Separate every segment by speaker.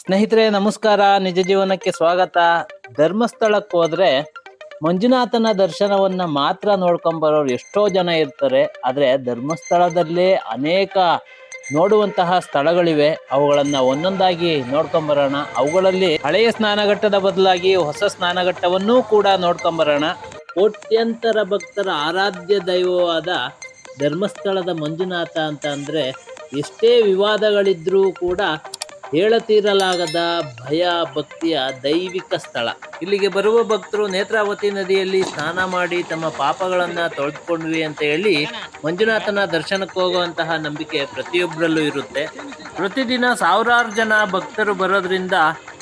Speaker 1: ಸ್ನೇಹಿತರೆ, ನಮಸ್ಕಾರ. ನಿಜ ಜೀವನಕ್ಕೆ ಸ್ವಾಗತ. ಧರ್ಮಸ್ಥಳಕ್ಕೆ ಹೋದ್ರೆ ಮಂಜುನಾಥನ ದರ್ಶನವನ್ನ ಮಾತ್ರ ನೋಡ್ಕೊಂಬರೋರು ಎಷ್ಟೋ ಜನ ಇರ್ತಾರೆ. ಆದ್ರೆ ಧರ್ಮಸ್ಥಳದಲ್ಲೇ ಅನೇಕ ನೋಡುವಂತಹ ಸ್ಥಳಗಳಿವೆ. ಅವುಗಳನ್ನ ಒಂದೊಂದಾಗಿ ನೋಡ್ಕೊಂಬರೋಣ ಅವುಗಳಲ್ಲಿ ಹಳೆಯ ಸ್ನಾನಘಟ್ಟದ ಬದಲಾಗಿ ಹೊಸ ಸ್ನಾನಘಟ್ಟವನ್ನೂ ಕೂಡ ನೋಡ್ಕೊಂಬರೋಣ ಕೋಟ್ಯಂತರ ಭಕ್ತರ ಆರಾಧ್ಯ ದೈವವಾದ ಧರ್ಮಸ್ಥಳದ ಮಂಜುನಾಥ ಅಂತ ಅಂದ್ರೆ ಎಷ್ಟೇ ವಿವಾದಗಳಿದ್ರೂ ಕೂಡ ಹೇಳತೀರಲಾಗದ ಭಯ ಭಕ್ತಿಯ ದೈವಿಕ ಸ್ಥಳ. ಇಲ್ಲಿಗೆ ಬರುವ ಭಕ್ತರು ನೇತ್ರಾವತಿ ನದಿಯಲ್ಲಿ ಸ್ನಾನ ಮಾಡಿ ತಮ್ಮ ಪಾಪಗಳನ್ನು ತೊಳೆದುಕೊಂಡ್ವಿ ಅಂತ ಹೇಳಿ ಮಂಜುನಾಥನ ದರ್ಶನಕ್ಕೆ ಹೋಗುವಂತಹ ನಂಬಿಕೆ ಪ್ರತಿಯೊಬ್ಬರಲ್ಲೂ ಇರುತ್ತೆ. ಪ್ರತಿದಿನ ಸಾವಿರಾರು ಜನ ಭಕ್ತರು ಬರೋದ್ರಿಂದ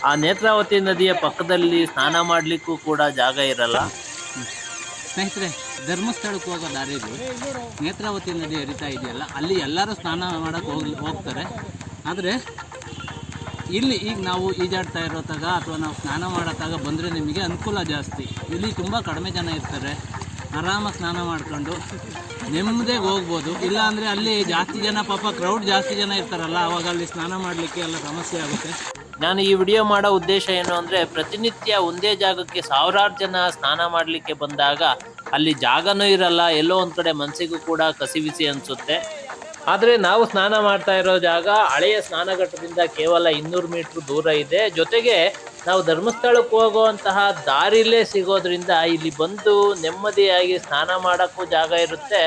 Speaker 1: ಆ ನೇತ್ರಾವತಿ ನದಿಯ ಪಕ್ಕದಲ್ಲಿ ಸ್ನಾನ ಮಾಡಲಿಕ್ಕೂ ಕೂಡ ಜಾಗ ಇರಲ್ಲ.
Speaker 2: ಸ್ನೇಹಿತರೆ, ಧರ್ಮಸ್ಥಳಕ್ಕೆ ಹೋಗೋ ದಾರಿ ನೇತ್ರಾವತಿ ನದಿ ಹರಿತಾ ಇದೆಯಲ್ಲ, ಅಲ್ಲಿ ಎಲ್ಲರೂ ಸ್ನಾನ ಮಾಡೋಕ್ಕೆ ಹೋಗಿ, ಹೋಗ್ತಾರೆ. ಆದರೆ ಇಲ್ಲಿ ಈಗ ನಾವು ಈಜಾಡ್ತಾ ಇರೋತಾಗ ಅಥವಾ ನಾವು ಸ್ನಾನ ಮಾಡೋತಾಗ ಬಂದರೆ ನಿಮಗೆ ಅನುಕೂಲ ಜಾಸ್ತಿ. ಇಲ್ಲಿ ತುಂಬ ಕಡಿಮೆ ಜನ ಇರ್ತಾರೆ. ಆರಾಮಾಗಿ ಸ್ನಾನ ಮಾಡ್ಕೊಂಡು ನೆಮ್ಮದಿಗೆ ಹೋಗ್ಬೋದು. ಇಲ್ಲ ಅಂದರೆ ಅಲ್ಲಿ ಜಾಸ್ತಿ ಜನ ಪಾಪ ಕ್ರೌಡ್ ಜಾಸ್ತಿ ಜನ ಇರ್ತಾರಲ್ಲ, ಅವಾಗ ಅಲ್ಲಿ ಸ್ನಾನ ಮಾಡಲಿಕ್ಕೆ ಎಲ್ಲ ಸಮಸ್ಯೆ ಆಗುತ್ತೆ.
Speaker 1: ನಾನು ಈ ವಿಡಿಯೋ ಮಾಡೋ ಉದ್ದೇಶ ಏನು ಅಂದರೆ ಪ್ರತಿನಿತ್ಯ ಒಂದೇ ಜಾಗಕ್ಕೆ ಸಾವಿರಾರು ಜನ ಸ್ನಾನ ಮಾಡಲಿಕ್ಕೆ ಬಂದಾಗ ಅಲ್ಲಿ ಜಾಗನೂ ಇರಲ್ಲ, ಎಲ್ಲೋ ಒಂದು ಕಡೆ ಮನಸ್ಸಿಗೂ ಕೂಡ ಕಸಿವಿಸಿ ಅನ್ಸುತ್ತೆ. ಆದ್ರೆ ನಾವು ಸ್ನಾನ ಮಾಡ್ತಾ ಇರೋ ಜಾಗ ಹಳೆಯ ಸ್ನಾನಘಟ್ಟದಿಂದ ಕೇವಲ ಇನ್ನೂರು ಮೀಟ್ರ್ ದೂರ ಇದೆ. ಜೊತೆಗೆ ನಾವು ಧರ್ಮಸ್ಥಳಕ್ಕೆ ಹೋಗುವಂತಹ ದಾರಿಲೇ ಸಿಗೋದ್ರಿಂದ ಇಲ್ಲಿ ಬಂದು ನೆಮ್ಮದಿಯಾಗಿ ಸ್ನಾನ ಮಾಡೋಕ್ಕೂ ಜಾಗ ಇರುತ್ತೆ.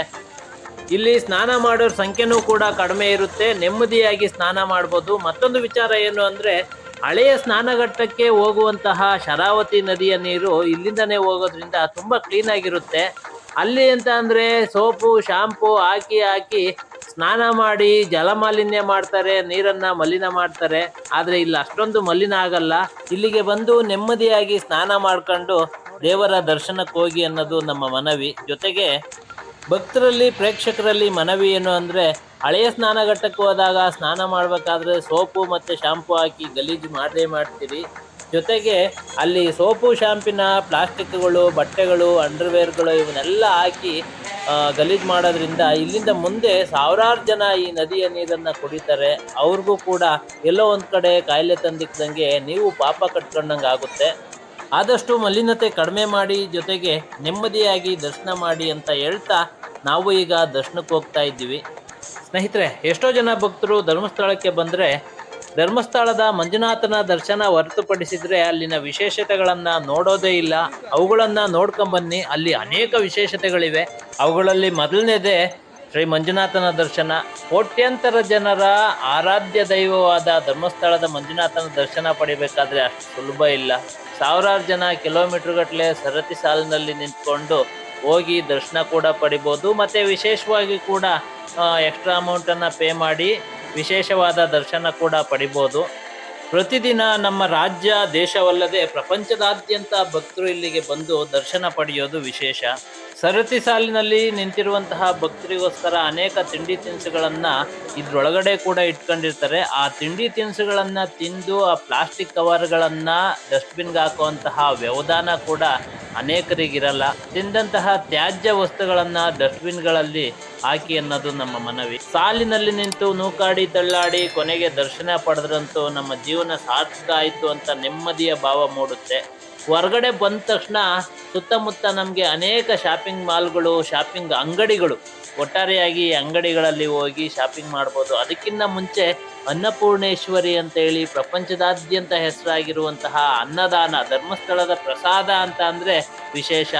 Speaker 1: ಇಲ್ಲಿ ಸ್ನಾನ ಮಾಡೋರ ಸಂಖ್ಯೆನೂ ಕೂಡ ಕಡಿಮೆ ಇರುತ್ತೆ. ನೆಮ್ಮದಿಯಾಗಿ ಸ್ನಾನ ಮಾಡ್ಬೋದು. ಮತ್ತೊಂದು ವಿಚಾರ ಏನು ಅಂದರೆ, ಹಳೆಯ ಸ್ನಾನಘಟ್ಟಕ್ಕೆ ಹೋಗುವಂತಹ ಶರಾವತಿ ನದಿಯ ನೀರು ಇಲ್ಲಿಂದನೇ ಹೋಗೋದ್ರಿಂದ ತುಂಬ ಕ್ಲೀನಾಗಿರುತ್ತೆ ಅಲ್ಲಿ ಅಂತ ಅಂದರೆ, ಸೋಪು, ಶಾಂಪು ಹಾಕಿ ಹಾಕಿ ಸ್ನಾನ ಮಾಡಿ ಜಲಮಾಲಿನ್ಯ ಮಾಡ್ತಾರೆ, ನೀರನ್ನ ಮಲಿನ ಮಾಡ್ತಾರೆ. ಆದ್ರೆ ಇಲ್ಲಿ ಅಷ್ಟೊಂದು ಮಲಿನ ಆಗಲ್ಲ. ಇಲ್ಲಿಗೆ ಬಂದು ನೆಮ್ಮದಿಯಾಗಿ ಸ್ನಾನ ಮಾಡ್ಕೊಂಡು ದೇವರ ದರ್ಶನಕ್ಕೆ ಹೋಗಿ ಅನ್ನೋದು ನಮ್ಮ ಮನವಿ. ಜೊತೆಗೆ ಭಕ್ತರಲ್ಲಿ, ಪ್ರೇಕ್ಷಕರಲ್ಲಿ ಮನವಿ ಏನು ಅಂದ್ರೆ, ಹಳೆಯ ಸ್ನಾನಘಟ್ಟಕ್ಕೆ ಹೋದಾಗ ಸ್ನಾನ ಮಾಡ್ಬೇಕಾದ್ರೆ ಸೋಪು ಮತ್ತೆ ಶಾಂಪು ಹಾಕಿ ಗಲೀಜು ಮಾಡದೇ ಮಾಡ್ತೀರಿ. ಜೊತೆಗೆ ಅಲ್ಲಿ ಸೋಪು, ಶಾಂಪಿನ, ಪ್ಲಾಸ್ಟಿಕ್ಗಳು, ಬಟ್ಟೆಗಳು, ಅಂಡರ್ವೇರ್ಗಳು ಇವನ್ನೆಲ್ಲ ಹಾಕಿ ಗಲೀಜು ಮಾಡೋದ್ರಿಂದ ಇಲ್ಲಿಂದ ಮುಂದೆ ಸಾವಿರಾರು ಜನ ಈ ನದಿಯ ನೀರನ್ನು ಕುಡಿತಾರೆ. ಅವ್ರಿಗೂ ಕೂಡ ಎಲ್ಲೋ ಒಂದು ಕಡೆ ಕಾಯಿಲೆ ತಂದಿಕ್ಕದಂಗೆ ನೀವು ಪಾಪ ಕಟ್ಕೊಂಡಂಗೆ ಆಗುತ್ತೆ. ಆದಷ್ಟು ಮಲಿನತೆ ಕಡಿಮೆ ಮಾಡಿ, ಜೊತೆಗೆ ನೆಮ್ಮದಿಯಾಗಿ ದರ್ಶನ ಮಾಡಿ ಅಂತ ಹೇಳ್ತಾ ನಾವು ಈಗ ದರ್ಶನಕ್ಕೆ ಹೋಗ್ತಾ ಇದ್ದೀವಿ. ಸ್ನೇಹಿತರೆ, ಎಷ್ಟೋ ಜನ ಭಕ್ತರು ಧರ್ಮಸ್ಥಳಕ್ಕೆ ಬಂದರೆ ಧರ್ಮಸ್ಥಳದ ಮಂಜುನಾಥನ ದರ್ಶನ ಹೊರತುಪಡಿಸಿದ್ರೆ ಅಲ್ಲಿನ ವಿಶೇಷತೆಗಳನ್ನ ನೋಡೋದೇ ಇಲ್ಲ. ಅವುಗಳನ್ನ ನೋಡ್ಕೊಂಬನ್ನಿ. ಅಲ್ಲಿ ಅನೇಕ ವಿಶೇಷತೆಗಳಿವೆ. ಅವುಗಳಲ್ಲಿ ಮೊದಲನೇದೇ ಶ್ರೀ ಮಂಜುನಾಥನ ದರ್ಶನ. ಕೋಟ್ಯಂತರ ಜನರ ಆರಾಧ್ಯ ದೈವವಾದ ಧರ್ಮಸ್ಥಳದ ಮಂಜುನಾಥನ ದರ್ಶನ ಪಡಿಬೇಕಾದ್ರೆ ಅಷ್ಟು ಸುಲಭ ಇಲ್ಲ. ಸಾವಿರಾರು ಜನ ಕಿಲೋಮೀಟರ್ ಗಟ್ಟಲೆ ಸರತಿ ಸಾಲಿನಲ್ಲಿ ನಿಂತ್ಕೊಂಡು ಹೋಗಿ ದರ್ಶನ ಕೂಡ ಪಡಿಬೋದು. ಮತ್ತು ವಿಶೇಷವಾಗಿ ಕೂಡ ಎಕ್ಸ್ಟ್ರಾ ಅಮೌಂಟನ್ನು ಪೇ ಮಾಡಿ ವಿಶೇಷವಾದ ದರ್ಶನ ಕೂಡ ಪಡಿಬೋದು. ಪ್ರತಿದಿನ ನಮ್ಮ ರಾಜ್ಯ, ದೇಶವಲ್ಲದೆ ಪ್ರಪಂಚದಾದ್ಯಂತ ಭಕ್ತರು ಇಲ್ಲಿಗೆ ಬಂದು ದರ್ಶನ ಪಡೆಯೋದು ವಿಶೇಷ. ಸರತಿ ಸಾಲಿನಲ್ಲಿ ನಿಂತಿರುವಂತಹ ಭಕ್ತರಿಗೋಸ್ಕರ ಅನೇಕ ತಿಂಡಿ ತಿನಿಸುಗಳನ್ನು ಇದ್ರೊಳಗಡೆ ಕೂಡ ಇಟ್ಕೊಂಡಿರ್ತಾರೆ. ಆ ತಿಂಡಿ ತಿನಿಸುಗಳನ್ನು ತಿಂದು ಆ ಪ್ಲಾಸ್ಟಿಕ್ ಕವರ್ಗಳನ್ನು ಡಸ್ಟ್ಬಿನ್ಗೆ ಹಾಕುವಂತಹ ವ್ಯವಧಾನ ಕೂಡ ಅನೇಕರಿಗಿರಲ್ಲ. ತಿಂದಂತಹ ತ್ಯಾಜ್ಯ ವಸ್ತುಗಳನ್ನ ಡಸ್ಟ್ಬಿನ್ಗಳಲ್ಲಿ ಹಾಕಿ ಅನ್ನೋದು ನಮ್ಮ ಮನವಿ. ಸಾಲಿನಲ್ಲಿ ನಿಂತು ನೂಕಾಡಿ ತಳ್ಳಾಡಿ ಕೊನೆಗೆ ದರ್ಶನ ಪಡೆದ್ರಂತೂ ನಮ್ಮ ಜೀವನ ಸಾರ್ಥಕ ಆಯಿತು ಅಂತ ನೆಮ್ಮದಿಯ ಭಾವ ಮೂಡುತ್ತೆ. ಹೊರಗಡೆ ಬಂದ ತಕ್ಷಣ ಸುತ್ತಮುತ್ತ ನಮಗೆ ಅನೇಕ ಶಾಪಿಂಗ್ ಮಾಲ್ಗಳು ಶಾಪಿಂಗ್ ಅಂಗಡಿಗಳು. ಒಟ್ಟಾರೆಯಾಗಿ ಅಂಗಡಿಗಳಲ್ಲಿ ಹೋಗಿ ಶಾಪಿಂಗ್ ಮಾಡ್ಬೋದು. ಅದಕ್ಕಿಂತ ಮುಂಚೆ ಅನ್ನಪೂರ್ಣೇಶ್ವರಿ ಅಂತ ಹೇಳಿ ಪ್ರಪಂಚದಾದ್ಯಂತ ಹೆಸರಾಗಿರುವಂತಹ ಅನ್ನದಾನ, ಧರ್ಮಸ್ಥಳದ ಪ್ರಸಾದ ಅಂತ ಅಂದರೆ ವಿಶೇಷ.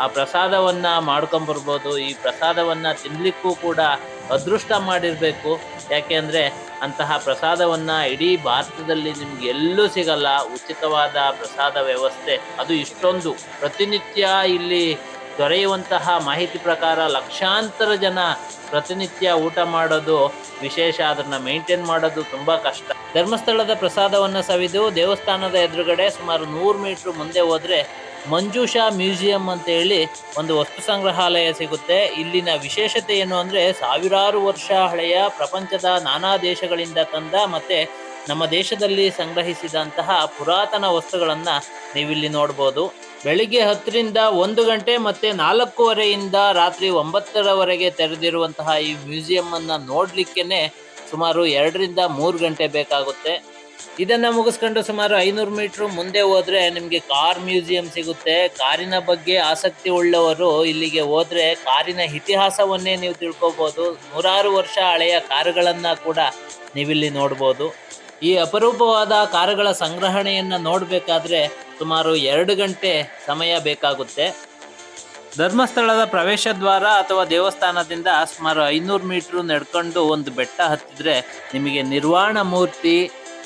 Speaker 1: ಆ ಪ್ರಸಾದವನ್ನು ಮಾಡ್ಕೊಂಬರ್ಬೋದು ಈ ಪ್ರಸಾದವನ್ನು ತಿನ್ನಲಿಕ್ಕೂ ಕೂಡ ಅದೃಷ್ಟ ಮಾಡಿರಬೇಕು. ಯಾಕೆ ಅಂದರೆ ಅಂತಹ ಪ್ರಸಾದವನ್ನು ಇಡೀ ಭಾರತದಲ್ಲಿ ನಿಮ್ಗೆ ಎಲ್ಲೂ ಸಿಗಲ್ಲ. ಉಚಿತವಾದ ಪ್ರಸಾದ ವ್ಯವಸ್ಥೆ ಅದು ಇಷ್ಟೊಂದು. ಪ್ರತಿನಿತ್ಯ ಇಲ್ಲಿ ದೊರೆಯುವಂತಹ ಮಾಹಿತಿ ಪ್ರಕಾರ ಲಕ್ಷಾಂತರ ಜನ ಪ್ರತಿನಿತ್ಯ ಊಟ ಮಾಡೋದು ವಿಶೇಷ. ಅದನ್ನು ಮೇಂಟೈನ್ ಮಾಡೋದು ತುಂಬ ಕಷ್ಟ. ಧರ್ಮಸ್ಥಳದ ಪ್ರಸಾದವನ್ನು ಸವಿದು ದೇವಸ್ಥಾನದ ಎದುರುಗಡೆ ಸುಮಾರು ನೂರು ಮೀಟ್ರ್ ಮುಂದೆ ಹೋದ್ರೆ ಮಂಜೂಷಾ ಮ್ಯೂಸಿಯಂ ಅಂತ ಹೇಳಿ ಒಂದು ವಸ್ತು ಸಂಗ್ರಹಾಲಯ ಸಿಗುತ್ತೆ. ಇಲ್ಲಿನ ವಿಶೇಷತೆ ಏನು ಅಂದ್ರೆ ಸಾವಿರಾರು ವರ್ಷ ಹಳೆಯ ಪ್ರಪಂಚದ ನಾನಾ ದೇಶಗಳಿಂದ ತಂದ ಮತ್ತೆ ನಮ್ಮ ದೇಶದಲ್ಲಿ ಸಂಗ್ರಹಿಸಿದಂತಹ ಪುರಾತನ ವಸ್ತುಗಳನ್ನು ನೀವಿಲ್ಲಿ ನೋಡ್ಬೋದು. ಬೆಳಿಗ್ಗೆ ಹತ್ತರಿಂದ ಒಂದು ಗಂಟೆ ಮತ್ತೆ ನಾಲ್ಕೂವರೆಯಿಂದ ರಾತ್ರಿ ಒಂಬತ್ತರವರೆಗೆ ತೆರೆದಿರುವಂತಹ ಈ ಮ್ಯೂಸಿಯಂ ಅನ್ನ ನೋಡ್ಲಿಕ್ಕೆನೆ ಸುಮಾರು ಎರಡರಿಂದ ಮೂರು ಗಂಟೆ ಬೇಕಾಗುತ್ತೆ. ಇದನ್ನ ಮುಗಿಸ್ಕೊಂಡು ಸುಮಾರು ಐನೂರು ಮೀಟರ್ ಮುಂದೆ ಹೋದ್ರೆ ನಿಮಗೆ ಕಾರ್ ಮ್ಯೂಸಿಯಂ ಸಿಗುತ್ತೆ. ಕಾರಿನ ಬಗ್ಗೆ ಆಸಕ್ತಿ ಉಳ್ಳವರು ಇಲ್ಲಿಗೆ ಹೋದ್ರೆ ಕಾರಿನ ಇತಿಹಾಸವನ್ನೇ ನೀವು ತಿಳ್ಕೊಬಹುದು ನೂರಾರು ವರ್ಷ ಹಳೆಯ ಕಾರುಗಳನ್ನ ಕೂಡ ನೀವಿಲ್ಲಿ ನೋಡ್ಬೋದು. ಈ ಅಪರೂಪವಾದ ಕಾರುಗಳ ಸಂಗ್ರಹಣೆಯನ್ನ ನೋಡಬೇಕಾದ್ರೆ ಸುಮಾರು ಎರಡು ಗಂಟೆ ಸಮಯ ಬೇಕಾಗುತ್ತೆ. ಧರ್ಮಸ್ಥಳದ ಪ್ರವೇಶ ದ್ವಾರ ಅಥವಾ ದೇವಸ್ಥಾನದಿಂದ ಸುಮಾರು ಐನೂರು ಮೀಟರ್ ನಡ್ಕೊಂಡು ಒಂದು ಬೆಟ್ಟ ಹತ್ತಿದ್ರೆ ನಿಮಗೆ ನಿರ್ವಾಣ ಮೂರ್ತಿ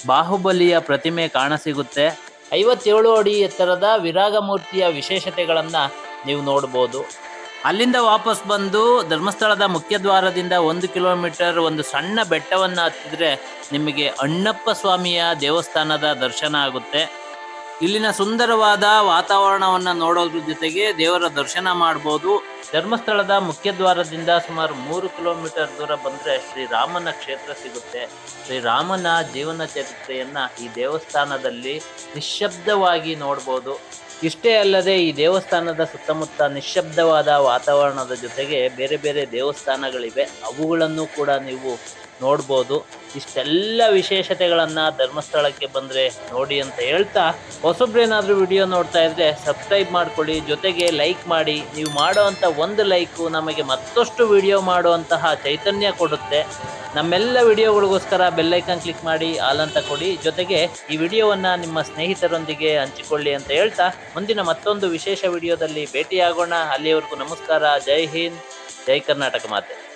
Speaker 1: ಬಾಹುಬಲಿಯ ಪ್ರತಿಮೆ ಕಾಣಸಿಗುತ್ತೆ. ಐವತ್ತೇಳು ಅಡಿ ಎತ್ತರದ ವಿರಾಗ ಮೂರ್ತಿಯ ವಿಶೇಷತೆಗಳನ್ನು ನೀವು ನೋಡ್ಬೋದು. ಅಲ್ಲಿಂದ ವಾಪಸ್ ಬಂದು ಧರ್ಮಸ್ಥಳದ ಮುಖ್ಯ ದ್ವಾರದಿಂದ ಒಂದು ಕಿಲೋಮೀಟರ್ ಒಂದು ಸಣ್ಣ ಬೆಟ್ಟವನ್ನು ಹತ್ತಿದ್ರೆ ನಿಮಗೆ ಅಣ್ಣಪ್ಪ ಸ್ವಾಮಿಯ ದೇವಸ್ಥಾನದ ದರ್ಶನ ಆಗುತ್ತೆ. ಇಲ್ಲಿನ ಸುಂದರವಾದ ವಾತಾವರಣವನ್ನು ನೋಡೋದ್ರ ಜೊತೆಗೆ ದೇವರ ದರ್ಶನ ಮಾಡ್ಬೋದು. ಧರ್ಮಸ್ಥಳದ ಮುಖ್ಯ ದ್ವಾರದಿಂದ ಸುಮಾರು ಮೂರು ಕಿಲೋಮೀಟರ್ ದೂರ ಬಂದರೆ ಶ್ರೀರಾಮನ ಕ್ಷೇತ್ರ ಸಿಗುತ್ತೆ. ಶ್ರೀರಾಮನ ಜೀವನ ಚರಿತ್ರೆಯನ್ನು ಈ ದೇವಸ್ಥಾನದಲ್ಲಿ ನಿಶ್ಶಬ್ದವಾಗಿ ನೋಡ್ಬೋದು. ಇಷ್ಟೇ ಅಲ್ಲದೆ ಈ ದೇವಸ್ಥಾನದ ಸುತ್ತಮುತ್ತ ನಿಶ್ಶಬ್ದವಾದ ವಾತಾವರಣದ ಜೊತೆಗೆ ಬೇರೆ ಬೇರೆ ದೇವಸ್ಥಾನಗಳಿವೆ. ಅವುಗಳನ್ನು ಕೂಡ ನೀವು ನೋಡ್ಬೋದು. ಇಷ್ಟೆಲ್ಲ ವಿಶೇಷತೆಗಳನ್ನು ಧರ್ಮಸ್ಥಳಕ್ಕೆ ಬಂದರೆ ನೋಡಿ ಅಂತ ಹೇಳ್ತಾ ಹೊಸೊಬ್ಬರೇನಾದರೂ ವಿಡಿಯೋ ನೋಡ್ತಾ ಇದ್ದರೆ ಸಬ್ಸ್ಕ್ರೈಬ್ ಮಾಡ್ಕೊಳ್ಳಿ. ಜೊತೆಗೆ ಲೈಕ್ ಮಾಡಿ. ನೀವು ಮಾಡುವಂಥ ಒಂದು ಲೈಕು ನಮಗೆ ಮತ್ತಷ್ಟು ವಿಡಿಯೋ ಮಾಡುವಂತಹ ಚೈತನ್ಯ ಕೊಡುತ್ತೆ. ನಮ್ಮೆಲ್ಲ ವಿಡಿಯೋಗಳಿಗೋಸ್ಕರ ಬೆಲ್ಲೈಕನ್ ಕ್ಲಿಕ್ ಮಾಡಿ, ಆಲ್ ಕೊಡಿ. ಜೊತೆಗೆ ಈ ವಿಡಿಯೋವನ್ನು ನಿಮ್ಮ ಸ್ನೇಹಿತರೊಂದಿಗೆ ಹಂಚಿಕೊಳ್ಳಿ ಅಂತ ಹೇಳ್ತಾ, ಮುಂದಿನ ಮತ್ತೊಂದು ವಿಶೇಷ ವಿಡಿಯೋದಲ್ಲಿ ಭೇಟಿಯಾಗೋಣ. ಅಲ್ಲಿಯವರೆಗೂ ನಮಸ್ಕಾರ. ಜೈ ಹಿಂದ್. ಜೈ ಕರ್ನಾಟಕ ಮಾತೆ.